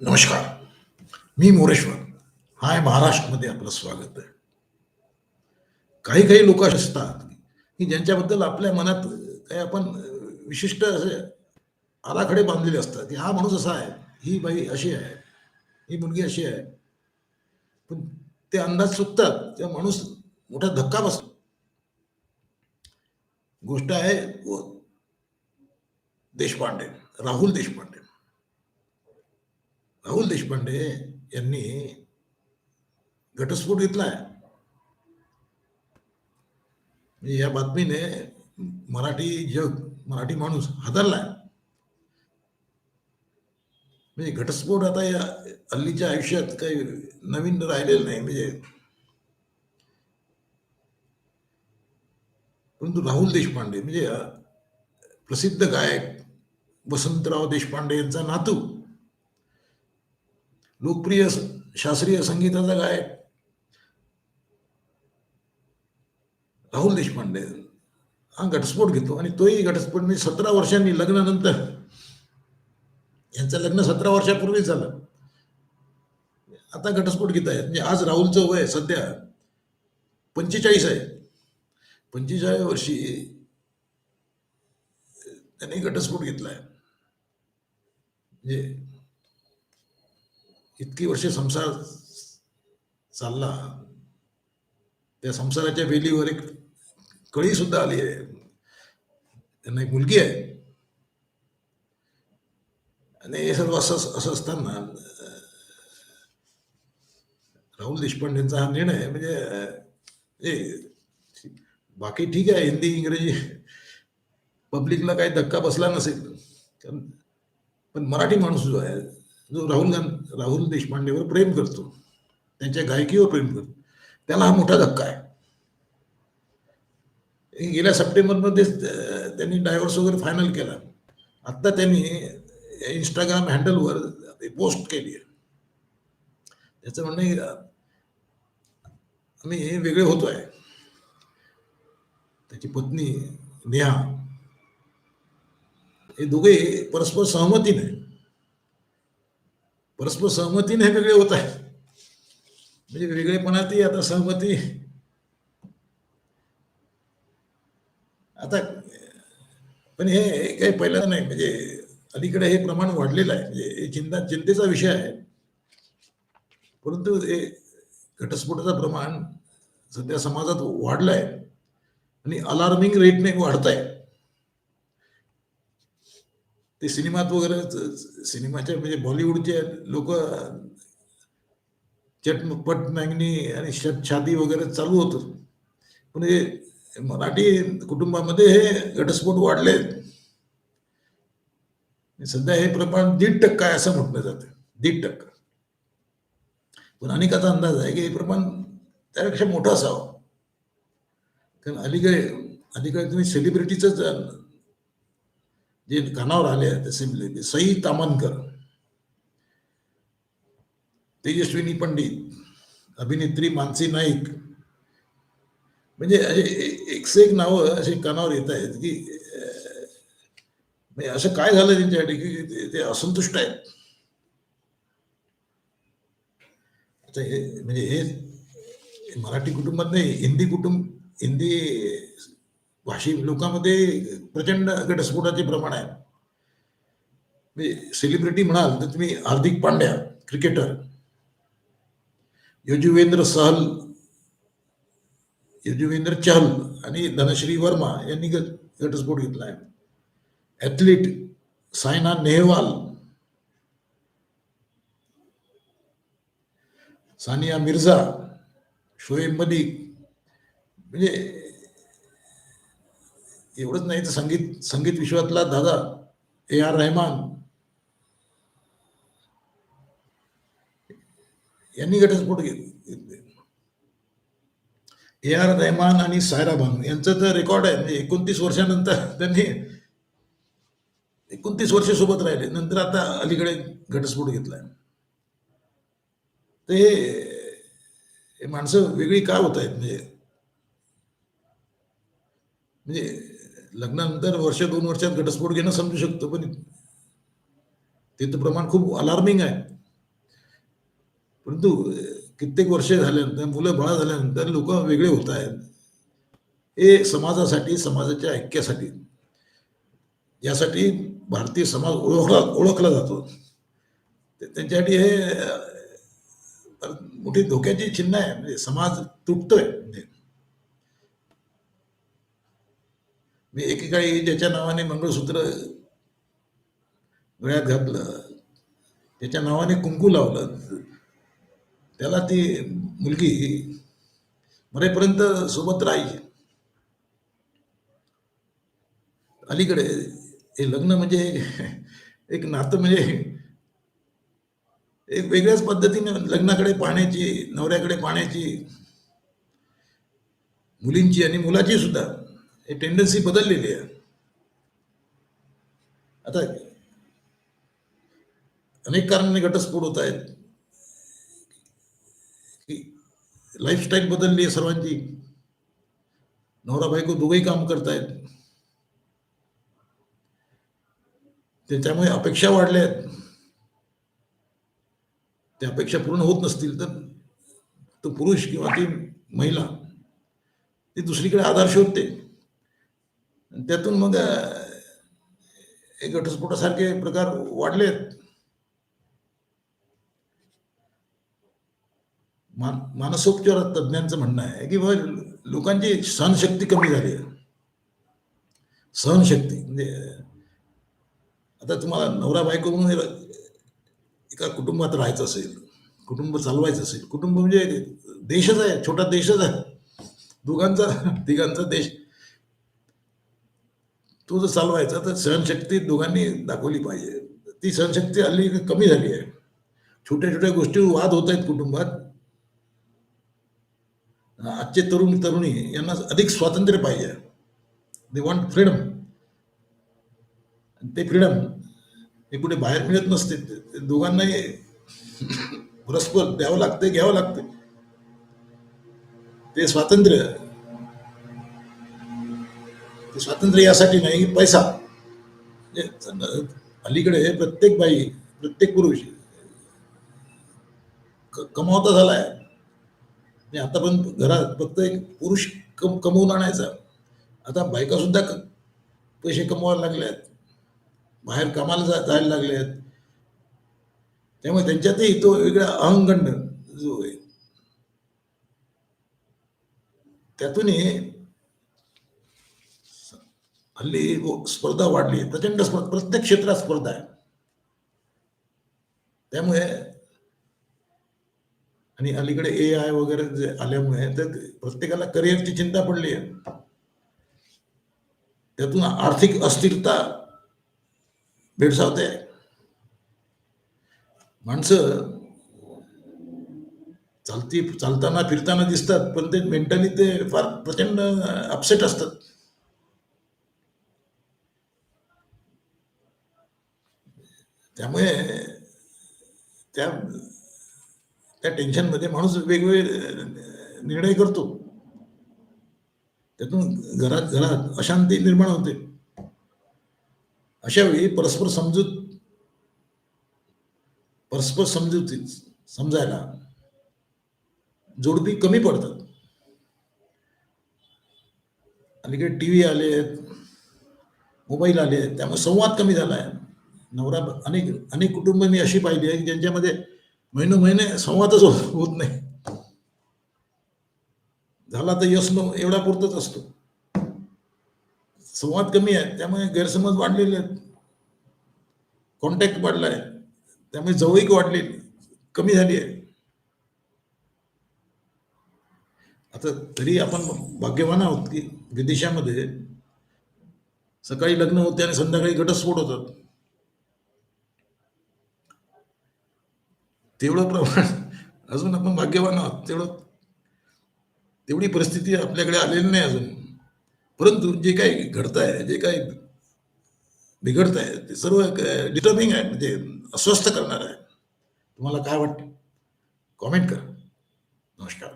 नमस्कार. मी मोरेश्वर. हाय महाराष्ट्रमध्ये आपलं स्वागत आहे. काही काही लोक असे असतात की ज्यांच्याबद्दल आपल्या मनात काही आपण विशिष्ट असे आराखडे बांधलेले असतात की हा माणूस असा आहे ही बाई अशी आहे ही मुलगी अशी आहे. पण ते अंदाज चुकतात तेव्हा माणूस मोठा धक्का बसतो. गोष्ट आहे व- देशपांडे राहुल देशपांडे. राहुल देशपांडे यांनी घटस्फोट घेतलाय. म्हणजे या बातमीने मराठी जग मराठी माणूस हादरलाय. म्हणजे घटस्फोट आता या हल्लीच्या आयुष्यात काही नवीन राहिलेलं नाही. म्हणजे परंतु राहुल देशपांडे म्हणजे प्रसिद्ध गायक वसंतराव देशपांडे यांचा नातू लोकप्रिय शास्त्रीय संगीताचा गायक राहुल देशपांडे. हा घटस्फोट घेतो आणि तोही घटस्फोट म्हणजे सतरा वर्षांनी लग्नानंतर. यांचं लग्न सतरा वर्षापूर्वी झालं. आता घटस्फोट घेत आहेत. म्हणजे आज राहुलचं वय सध्या. पंचेचाळीस आहे. पंचेचाळीस वर्षी त्यांनी घटस्फोट घेतला आहे म्हणजे इतकी वर्षे संसार चालला. त्या संसाराच्या वेलीवर एक कळी सुद्धा आली आहे. त्यांना एक मुलगी आहे. आणि हे सर्व असं असं असताना राहुल देशपांडेंचा हा निर्णय म्हणजे हे बाकी ठीक आहे हिंदी इंग्रजी पब्लिकला काही धक्का बसला नसेल. कारण पण मराठी माणूस जो आहे जो राहुल गांधी राहुल देशपांडेवर प्रेम करतो त्यांच्या गायकीवर प्रेम करतो त्याला हा मोठा धक्का आहे. गेल्या सप्टेंबरमध्ये त्यांनी डायव्हर्स वगैरे फायनल केला. आत्ता त्यांनी इंस्टाग्राम हँडलवर पोस्ट केली आहे. त्याचं म्हणणं आम्ही वेगळे होतो आहे त्याची पत्नी नेहा हे दोघे परस्पर सहमतीने परस्पर सहमतीने हे वेगळे होत आहे. म्हणजे वेगळेपणातही आता सहमती. आता पण हे काही पहिलं नाही म्हणजे अलीकडे हे प्रमाण वाढलेलं आहे. म्हणजे हे चिंता चिंतेचा विषय आहे. परंतु हे घटस्फोटाचं प्रमाण सध्या समाजात वाढलं आहे आणि अलार्मिंग रेटने वाढत आहे ते सिनेमात वगैरे सिनेमाच्या म्हणजे बॉलिवूडचे लोक चटपट मॅंगनी आणि शत शादी वगैरे चालू होतं. पण हे मराठी कुटुंबामध्ये हे घटस्फोट वाढले. सध्या हे प्रमाण दीड टक्का आहे असं म्हटलं जातं. दीड टक्का. पण अनेकाचा अंदाज आहे की हे प्रमाण त्यापेक्षा मोठं असावं. कारण अलीकडे अलीकडे तुम्ही सेलिब्रिटीच जे कानावर आले आहेत ते सई तामनकर. तेजस्विनी पंडित अभिनेत्री मानसी नाईक. म्हणजे असे एकसे एक नावं अशी कानावर येत आहेत की म्हणजे असं काय झालं त्यांच्यासाठी की ते- ते असंतुष्ट आहेत? आता हे म्हणजे हे मराठी कुटुंबात नाही हिंदी कुटुंब हिंदी भाषी लोकांमध्ये प्रचंड घटस्फोटाचे प्रमाण आहे. म्हणजे सेलिब्रिटी म्हणाल तर तुम्ही हार्दिक पांड्या क्रिकेटर युजुवेंद्र सहल युजुवेंद्र चहल आणि धनश्री वर्मा यांनी घ- घटस्फोट घेतला आहे. ॲथलीट सायना नेहवाल सानिया मिर्झा शोएब मलिक म्हणजे एवढंच नाही तर संगीत संगीत विश्वातला दादा ए आर रहमान. यांनी घटस्फोट घेतले. ए आर रहमान आणि सायरा भानू यांचं तर रेकॉर्ड आहे. म्हणजे एकोणतीस वर्षानंतर त्यांनी एकोणतीस वर्ष सोबत राहिले. नंतर आता अलीकडे घटस्फोट घेतलाय. ते हे हे माणसं वेगळी का होत आहेत म्हणजे म्हणजे लग्नानंतर वर्ष दोन वर्षात घटस्फोट घेणं समजू शकतो पण तिथं प्रमाण खूप अलार्मिंग आहे. परंतु कित्येक वर्ष झाल्यानंतर मुलं बाळा झाल्यानंतर लोक वेगळे होत आहेत. हे समाजासाठी समाजाच्या ऐक्यासाठी यासाठी भारतीय समाज ओळखला ओळखला जातो. त्यांच्यासाठी हे मोठी धोक्याची चिन्ह आहे. म्हणजे समाज तुटतोय. म्हणजे मी एकेकाळी ज्याच्या नावाने मंगळसूत्र गळ्यात घातलं. त्याच्या नावाने कुंकू लावलं. त्याला ती मुलगी मरेपर्यंत सोबत राहायची अलीकडे हे लग्न म्हणजे एक नातं म्हणजे एक वेगळ्याच पद्धतीने लग्नाकडे पाहण्याची नवऱ्याकडे पाहण्याची मुलींची आणि मुलाची सुद्धा. हे टेंडन्सी बदललेली आहे. आता अनेक कारणाने घटस्फोट होत आहेत. लाईफस्टाईल बदलली आहे सर्वांची. नवरा बायको दोघेही काम करतायत. त्याच्यामुळे अपेक्षा वाढल्या आहेत. त्या अपेक्षा पूर्ण होत नसतील तर तो पुरुष किंवा ती महिला ती दुसरीकडे आधार शोधते. त्यातून मग अं, घटस्फोटासारखे प्रकार वाढले आहेत मान मानसोपचार तज्ज्ञांचं म्हणणं आहे की बाबा लोकांची सहनशक्ती कमी झाली आहे. सहनशक्ती म्हणजे आता तुम्हाला नवरा बायको म्हणून हे- एका कुटुंबात राहायचं असेल कुटुंब चालवायचं असेल कुटुंब म्हणजे देशच आहे छोटा देशच आहे. दोघांचा तिघांचा देश तो जर चालवायचा तर सहनशक्ती दोघांनी दाखवली पाहिजे. ती सहनशक्ती हल्ली कमी झाली आहे. छोट्या छोट्या गोष्टी वाद होत आहेत कुटुंबात. आजचे तरुण तरुणी यांना अधिक स्वातंत्र्य पाहिजे. दे वॉन्ट फ्रीडम ते फ्रीडम हे कुठे बाहेर मिळत नसते. ते- दोघांनाही परस्पर द्यावं लागते घ्यावं लागते ते स्वातंत्र्य ते स्वातंत्र्य यासाठी नाही की पैसा म्हणजे अलीकडे प्रत्येक बाई प्रत्येक पुरुष क- कमावता झालाय. आणि आता पण घरात फक्त एक पुरुष कम कमवून आणायचा. आता बायका सुद्धा पैसे कमवायला लागल्या आहेत बाहेर कामाला जा जायला लागले आहेत त्यामुळे त्यांच्यातही तो वेगळा अहंगंड जो आहे त्यातूनही हल्ली हो, स्पर्धा वाढली. आहे प्रचंड स्पर्धा प्रत्येक क्षेत्रात स्पर्धा आहे. त्यामुळे आणि अलीकडे ए आय वगैरे जे आल्यामुळे तर प्रत्येकाला करिअरची चिंता पडली आहे. त्यातून आर्थिक अस्थिरता भेडसावते. माणसं चालती चालताना फिरताना दिसतात पण ते मेंटली ते फार प्रचंड अपसेट असतात. त्यामुळे त्या त्या टेन्शनमध्ये माणूस वेगवेगळे निर्णय करतो. त्यातून घरात घरात अशांती निर्माण होते. अशा वेळी परस्पर समजूत परस्पर समजुती समजायला जोडपी कमी पडतात. अलीकडे टी व्ही आले आहेत मोबाईल आले आहेत त्यामुळे संवाद कमी झाला आहे. नवरा अनेक अनेक कुटुंब मी अशी पाहिली आहे की ज्यांच्यामध्ये महिनोमहिने संवादच होत होत नाही. झाला तर यश नो एवढा पुरतच असतो. संवाद कमी आहे त्यामुळे गैरसमज वाढलेले आहेत. कॉन्टॅक्ट वाढला आहे त्यामुळे जवळीक वाढलेली कमी झाली आहे. आता तरी आपण भाग्यवान आहोत की विदेशामध्ये सकाळी लग्न होते आणि संध्याकाळी घटस्फोट होतात. तेवढं प्रमाण अजून आपण भाग्यवान आहोत. तेवढं तेवढी परिस्थिती आपल्याकडे आलेली नाही अजून. परंतु जे काही घडत आहे जे काही बिघडत आहे ते सर्व डिस्टर्बिंग आहे म्हणजे अस्वस्थ करणार आहे. तुम्हाला काय वाटतं? कॉमेंट करा. नमस्कार.